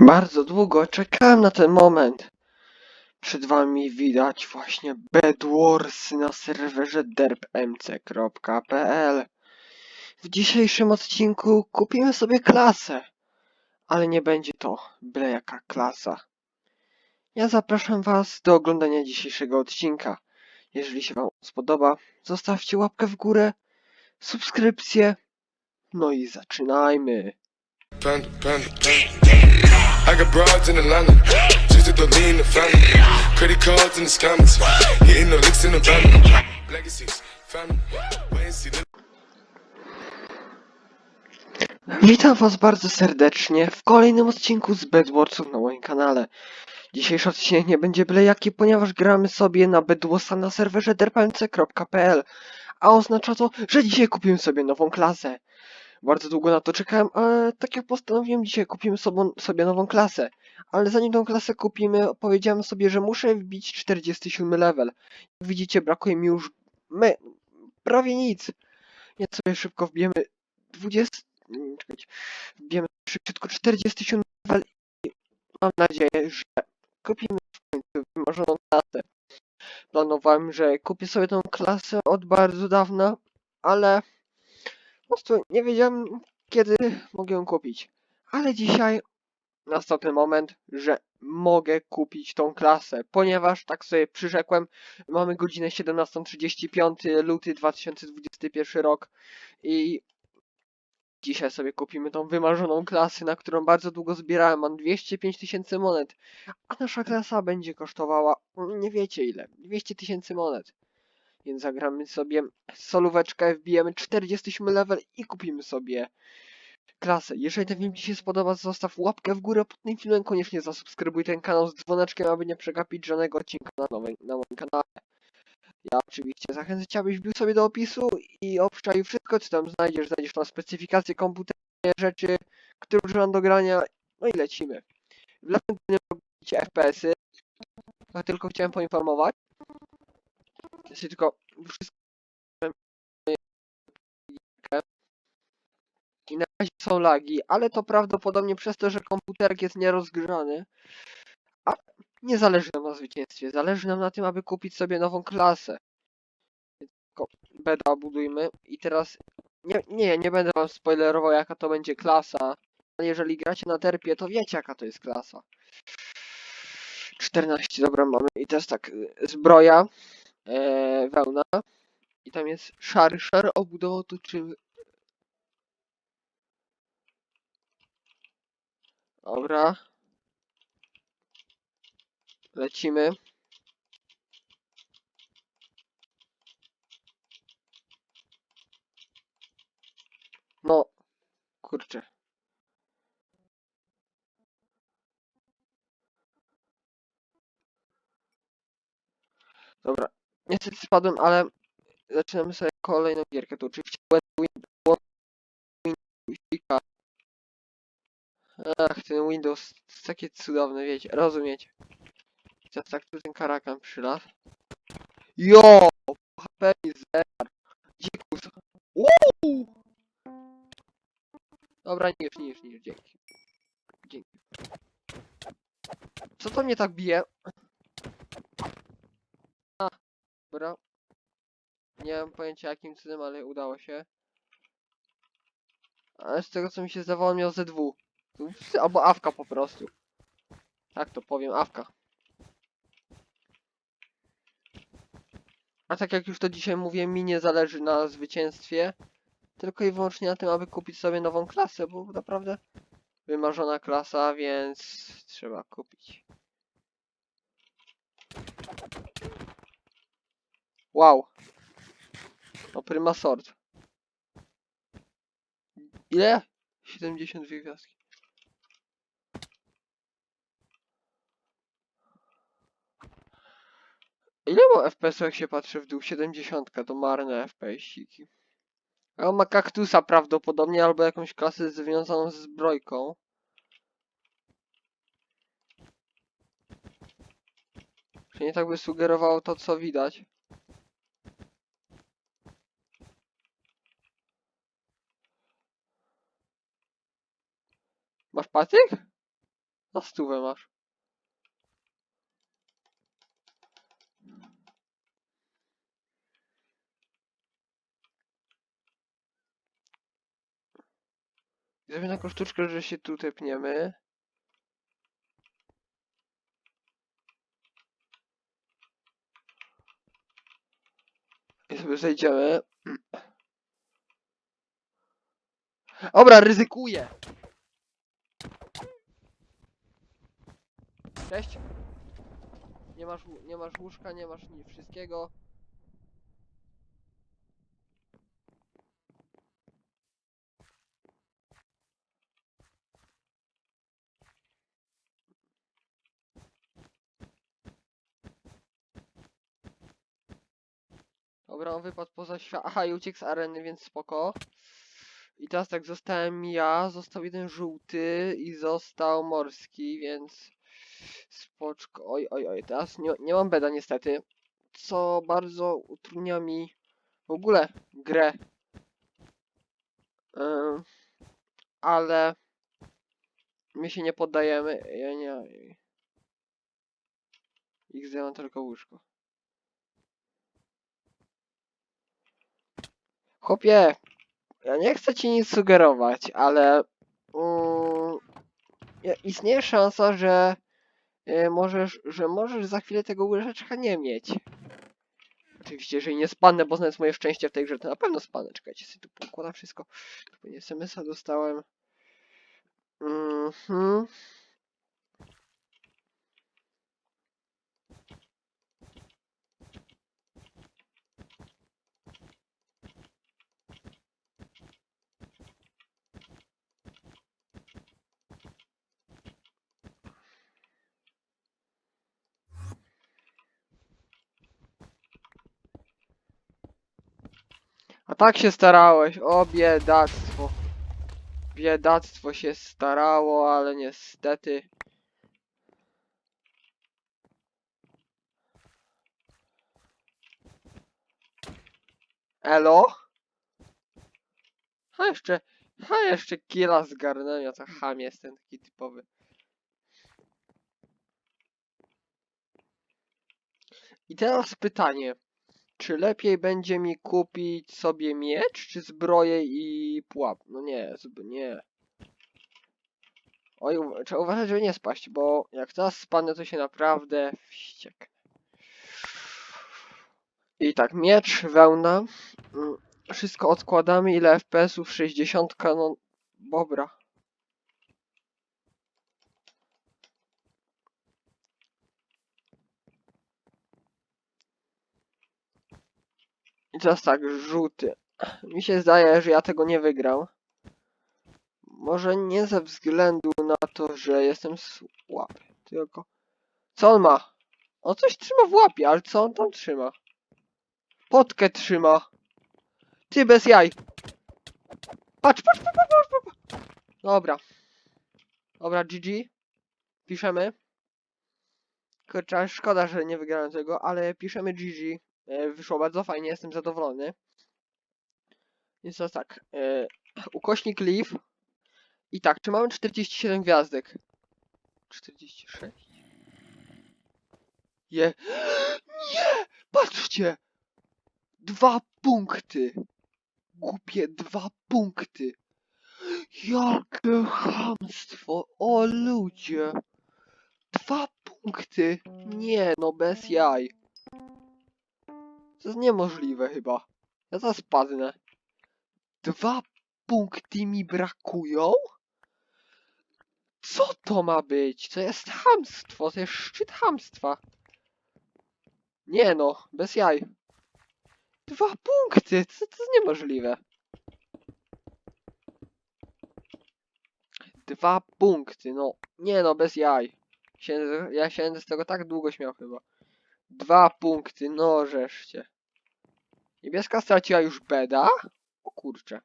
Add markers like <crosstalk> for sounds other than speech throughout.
Bardzo długo czekałem na ten moment. Przed wami widać właśnie Bedwars na serwerze derpmc.pl. W dzisiejszym odcinku kupimy sobie klasę, ale nie będzie to byle jaka klasa. Ja zapraszam was do oglądania dzisiejszego odcinka. Jeżeli się wam spodoba, zostawcie łapkę w górę, subskrypcję, no i zaczynajmy. Panda, panda, panda. I got broads in Atlanta, just to lean the family. Credit cards the scammers, hitting the licks in the van. Legacies, family. Witam Was bardzo serdecznie w kolejnym odcinku z Bedwarsów na moim kanale. Dzisiejszy odcinek nie będzie byle jaki, ponieważ gramy sobie na Bedwasa na serwerze derpmc.pl, a oznacza to, że dzisiaj kupimy sobie nową klasę. Bardzo długo na to czekałem, ale tak jak postanowiłem, dzisiaj kupimy sobą, sobie nową klasę. Ale zanim tą klasę kupimy, powiedziałem sobie, że muszę wbić 47 level. Jak widzicie, brakuje mi już me, prawie nic. Więc sobie szybko wbijemy 20... mm, Czekajcie. Wbijemy szybciutko 47 level i mam nadzieję, że kupimy w końcu wymarzoną klasę. Planowałem, że kupię sobie tą klasę od bardzo dawna, ale po prostu nie wiedziałem kiedy mogę ją kupić. Ale dzisiaj nastał ten moment, że mogę kupić tą klasę, ponieważ tak sobie przyrzekłem, mamy godzinę 17.35 luty 2021 rok i dzisiaj sobie kupimy tą wymarzoną klasę, na którą bardzo długo zbierałem. Mam 205 tysięcy monet, a nasza klasa będzie kosztowała, nie wiecie ile, 200 tysięcy monet. Więc zagramy sobie solóweczkę, wbijemy 47 level i kupimy sobie klasę. Jeżeli ten film Ci się spodoba, zostaw łapkę w górę pod tym filmem, koniecznie zasubskrybuj ten kanał z dzwoneczkiem, aby nie przegapić żadnego odcinka na, nowej, na moim kanale. Ja oczywiście zachęcam Cię, abyś wbił sobie do opisu i obczaił wszystko, co tam znajdziesz. Znajdziesz tam specyfikacje komputera, rzeczy, które używam do grania, no i lecimy. W dolnym rogu widzicie FPS-y. Tylko chciałem poinformować. Jeśli tylko wszystko i na razie są lagi, ale to prawdopodobnie przez to, że komputerek jest nierozgrzany. A nie zależy nam na zwycięstwie, zależy nam na tym, aby kupić sobie nową klasę. Tylko beda budujmy i teraz nie, nie, nie będę wam spoilerował jaka to będzie klasa. Ale jeżeli gracie na derpie, to wiecie jaka to jest klasa. 14, dobra mamy i teraz tak, y, zbroja, e, wełna i tam jest szary, szary obudowa to czym Dobra. Lecimy. No, kurczę. Dobra, niestety spadłem, ale zaczynamy sobie kolejną gierkę. To oczywiście Windowsika. Ach, ten Windows, takie cudowne, wiecie, rozumiecie. Teraz tak tu ten karakan przylazł. Jo! HP zer. Dzikus. Uuu! Dobra, niż, niż, niż, dzięki. Dzięki. Co to mnie tak bije? A, dobra. Pojęcia jakim cudem, ale udało się. Ale z tego co mi się zdawało miał ZW. Albo awka po prostu. Tak to powiem, awka. A tak jak już to dzisiaj mówię, mi nie zależy na zwycięstwie. Tylko i wyłącznie na tym, aby kupić sobie nową klasę, bo naprawdę wymarzona klasa, więc trzeba kupić. Wow. No prima sort. Ile? 72 gwiazdki. Ile ma FPS jak się patrzy w dół? 70 to marne FPS-iki. A on ma kaktusa prawdopodobnie albo jakąś klasę związaną z zbrojką. Przynajmniej tak by sugerowało to co widać. Masz patyk? Na stówę masz. Zrobię taką sztuczkę, że się tu tepniemy. I sobie zejdziemy. Dobra, ryzykuję! Cześć. Nie masz, nie masz łóżka, nie masz nic wszystkiego. Dobra, on wypadł poza świat. Aha, i uciekł z areny, więc spoko. I teraz tak, zostałem ja, został jeden żółty i został morski, więc spoczko. Oj, oj, oj, teraz nie, nie mam beda niestety, co bardzo utrudnia mi w ogóle grę. Ym, ale my się nie poddajemy. Ja nie. Ich mam tylko łóżko. Chłopie, ja nie chcę ci nic sugerować, ale ja- istnieje szansa, że y, możesz, że możesz za chwilę tego łyżeczka nie mieć. Oczywiście, jeżeli nie spadnę, bo znając moje szczęście w tej grze, to na pewno spadnę. Czekajcie, sobie tu pokładam wszystko. Tu nie SMS-a dostałem. Mhm. A tak się starałeś, o biedactwo. Biedactwo się starało, ale niestety. Elo? Ha jeszcze, ha jeszcze killa zgarnąłem, ja to ham jestem taki typowy. I teraz pytanie. Czy lepiej będzie mi kupić sobie miecz, czy zbroję i pułap? No nie, nie. Oj, trzeba uważać, żeby nie spaść, bo jak teraz spadnę, to się naprawdę wścieknę. I tak, miecz, wełna. mm, Wszystko odkładamy. Ile FPS-ów? 60, no dobra. I teraz tak, żółty. Mi się zdaje, że ja tego nie wygram. Może nie ze względu na to, że jestem słaby, tylko... Co on ma? On coś trzyma w łapie, ale co on tam trzyma? Potkę trzyma. Ty bez jaj. Patrz, patrz, patrz, patrz, patrz, patrz. Dobra. Dobra, GG. Piszemy. Kurczę, szkoda, że nie wygrałem tego, ale piszemy GG. E, Wyszło bardzo fajnie, jestem zadowolony. Więc to tak. E, ukośnik Leaf. I tak, czy mamy 47 gwiazdek? 46. Je. Nie! Patrzcie! Dwa punkty! Głupie dwa punkty! Jakie chamstwo! O ludzie! Dwa punkty! Nie no, bez jaj. To jest niemożliwe chyba. Ja zaraz padnę. Dwa punkty mi brakują? Co to ma być? To jest chamstwo, to jest szczyt chamstwa. Nie no, bez jaj. Dwa punkty, to, to jest niemożliwe. Dwa punkty, no. Nie no, bez jaj. Się, ja się z tego tak długo śmiał chyba. Dwa punkty, no żeszcie. Niebieska straciła już beda? O kurcze.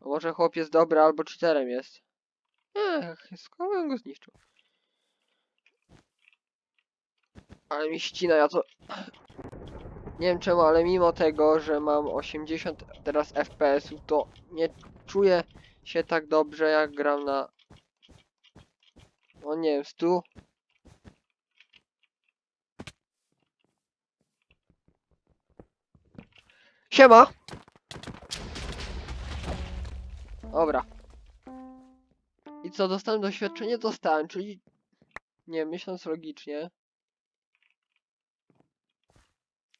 A może chłop jest dobry albo cheaterem jest. Ech, skoro go zniszczył. Ale mi ścina, ja to... Nie wiem czemu, ale mimo tego, że mam 80 teraz FPS-ów, to nie czuję się tak dobrze jak gram na O nie wiem, stu. Siema! Dobra. I co, dostałem doświadczenie? Dostałem, czyli... Nie, myśląc logicznie.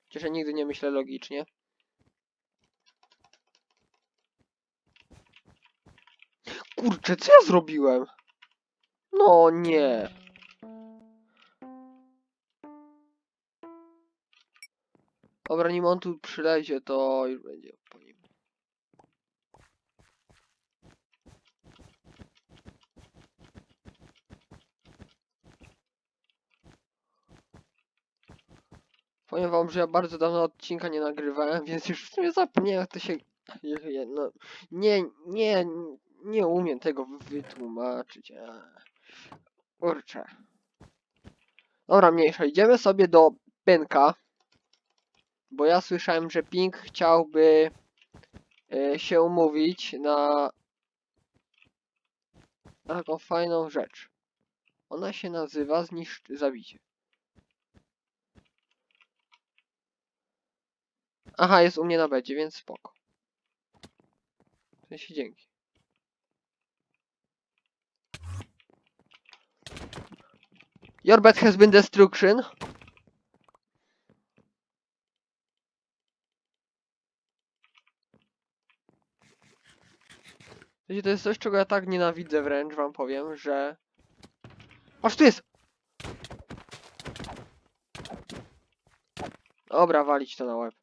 Chociaż ja nigdy nie myślę logicznie. Kurczę, co ja zrobiłem? No nie. Dobra, nim on tu przylezie, to już będzie po nim. Powiem wam, że ja bardzo dawno odcinka nie nagrywałem, <laughs> więc już w sumie zapomniałem jak to się... No, nie, nie, nie umiem tego wytłumaczyć. Kurczę. Dobra, mniejsza. Idziemy sobie do Pynka. Bo ja słyszałem, że Pink chciałby e, się umówić na na taką fajną rzecz. Ona się nazywa zniszcz zabicie. Aha, jest u mnie na bedzie, więc spoko. W sensie dzięki. Your bed has been destruction. To jest coś, czego ja tak nienawidzę wręcz, wam powiem, że... Aż tu jest! Dobra, walić to na łeb.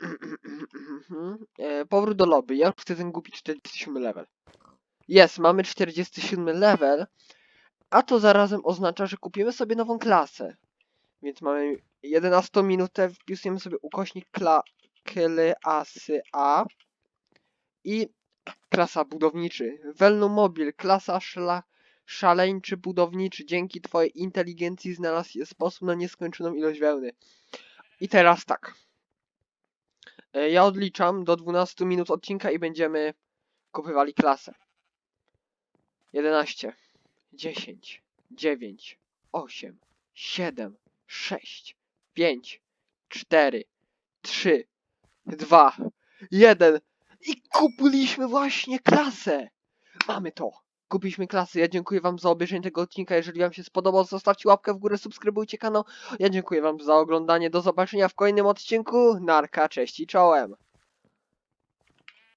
<clears throat> e, powrót do lobby. Ja już chcę ten głupi 47 level. Jest, mamy 47 level, a to zarazem oznacza, że kupimy sobie nową klasę. Więc mamy 11 minutę, wpisujemy sobie ukośnik kla klasy A i klasa budowniczy. Welnumobil, klasa szla szaleńczy budowniczy. Dzięki twojej inteligencji znalazł sposób na nieskończoną ilość wełny. I teraz tak. E, Ja odliczam do 12 minut odcinka i będziemy kupywali klasę. 11, 10, 9, 8, 7, 6, 5, 4, 3, 2, 1 i kupiliśmy właśnie klasę! Mamy to! Kupiliśmy klasę. Ja dziękuję wam za obejrzenie tego odcinka. Jeżeli wam się spodobał, zostawcie łapkę w górę, subskrybujcie kanał. Ja dziękuję wam za oglądanie. Do zobaczenia w kolejnym odcinku. Narka, cześć i czołem!